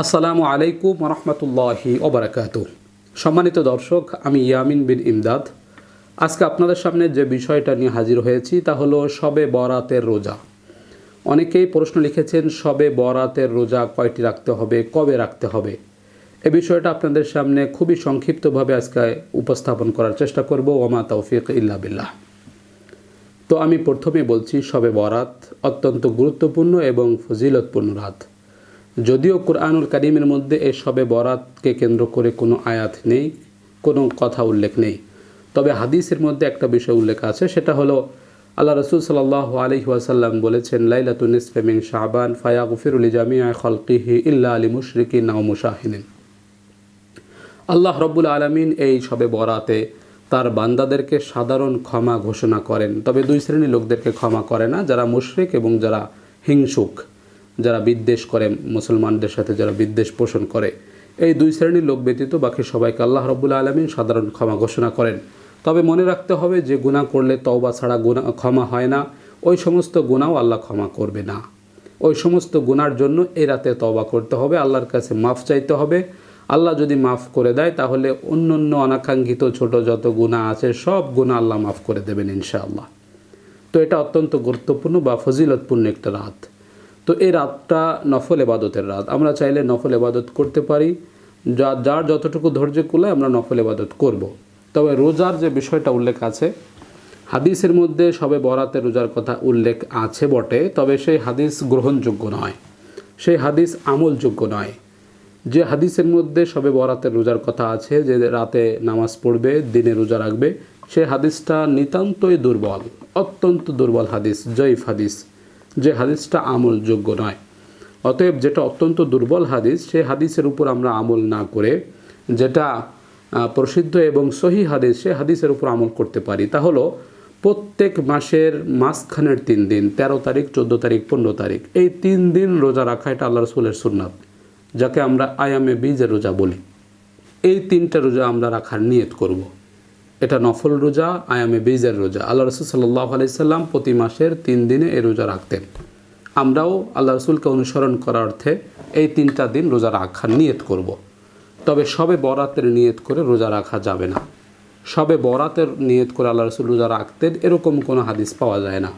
আসসালামু আলাইকুম রহমতুল্লাহি ওবরাকাত সম্মানিত দর্শক, আমি ইয়ামিন বিন ইমদাদ। আজকে আপনাদের সামনে যে বিষয়টা নিয়ে হাজির হয়েছি তা হলো সবে বরাতের রোজা। অনেকেই প্রশ্ন লিখেছেন সবে বরাতের রোজা কয়টি রাখতে হবে, কবে রাখতে হবে? এ বিষয়টা আপনাদের সামনে খুবই সংক্ষিপ্তভাবে আজকে উপস্থাপন করার চেষ্টা করব, ওমা তৌফিক ইল্লা বিল্লাহ। তো আমি প্রথমে বলছি সবে বরাত অত্যন্ত গুরুত্বপূর্ণ এবং ফজিলতপূর্ণ রাত। যদিও কোরআনুল কারিমের মধ্যে এই সবে বরাতকে কেন্দ্র করে কোনো আয়াত নেই, কোনো কথা উল্লেখ নেই। তবে হাদিসের মধ্যে একটা বিষয় উল্লেখ আছে, সেটা হলো আল্লাহ রসুল সাল্লাহ আলহি ওয়াসাল্লাম বলেছেন লাইলাতুনিস ফেমিং শাহবান ফায়া গফিরুল জামিয়া খলকিহি ইল্লা আলী মুশরিকি নাও মুশাহিনিন আল্লাহ রব্বুল আলমিন এই সবে বরাতে তার বান্দাদেরকে সাধারণ ক্ষমা ঘোষণা করেন। তবে দুই শ্রেণির লোকদেরকে ক্ষমা করে না, যারা মুশরিক এবং যারা হিংসুক। যারা বিদ্বেষ করে, মুসলমানদের সাথে যারা বিদ্বেষ পোষণ করে, এই দুই শ্রেণির লোক ব্যতীত বাকি সবাইকে আল্লাহ রব্বুল আলমিন সাধারণ ক্ষমা ঘোষণা করেন। তবে মনে রাখতে হবে যে গুণা করলে তওবা ছাড়া গুণা, ক্ষমা হয় না। ওই সমস্ত গুণাও আল্লাহ ক্ষমা করবে না। ওই সমস্ত গুনার জন্য এ রাতে তওবা করতে হবে, আল্লাহর কাছে মাফ চাইতে হবে। আল্লাহ যদি মাফ করে দেয়, তাহলে অন্য অন্য অনাকাঙ্ক্ষিত ছোট যত গুণা আছে, সব গুণা আল্লাহ মাফ করে দেবেন ইনশাআল্লাহ। তো এটা অত্যন্ত গুরুত্বপূর্ণ বা ফজিলতপূর্ণ একটা রাত। তো এই রাতটা নফল এবাদতের রাত। আমরা চাইলে নফল এবাদত করতে পারি। যা, যার যতটুকু ধৈর্য করলে আমরা নফল এবাদত করব। তবে রোজার যে বিষয়টা উল্লেখ আছে, হাদিসের মধ্যে সবে বরাতে রোজার কথা উল্লেখ আছে বটে, তবে সেই হাদিস গ্রহণযোগ্য নয়। সেই হাদিস আমলযোগ্য নয়। যে হাদিসের মধ্যে সবে বরাতের রোজার কথা আছে, যে রাতে নামাজ পড়বে, দিনে রোজা রাখবে সেই হাদিসটা নিতান্তই দুর্বল, অত্যন্ত দুর্বল হাদিস, জয়ীফ হাদিস। যে হাদিসটা আমলযোগ্য নয়। অতএব যেটা অত্যন্ত দুর্বল হাদিস, সেই হাদিসের উপর আমরা আমল না করে যেটা প্রসিদ্ধ এবং সহি হাদিস সে হাদিসের উপর আমল করতে পারি। তা হলো, প্রত্যেক মাসের মাঝখানের তিন দিন, তেরো তারিখ, চোদ্দ তারিখ, পনেরো তারিখ, এই তিন দিন রোজা রাখা এটা আল্লাহ রসুলের সুন্নাত, যাকে আমরা আয়ামে বীজের রোজা বলি। এই তিনটা রোজা আমরা রাখার নিয়ত করব। এটা নফল রোজা আয়ামে বীজের রোজা। আল্লাহ রসুল সাল্লাহ আলাইসাল্লাম প্রতি মাসের তিন দিনে এই রোজা রাখতেন। আমরাও আল্লাহ রসুলকে অনুসরণ করার অর্থে এই তিনটা দিন রোজা রাখার নিয়ত করব। তবে সবে বরাতের নিয়ত করে রোজা রাখা যাবে না। সবে বরাতের নিয়ত করে আল্লাহ রসুল রোজা রাখতেন, এরকম কোনো হাদিস পাওয়া যায় না।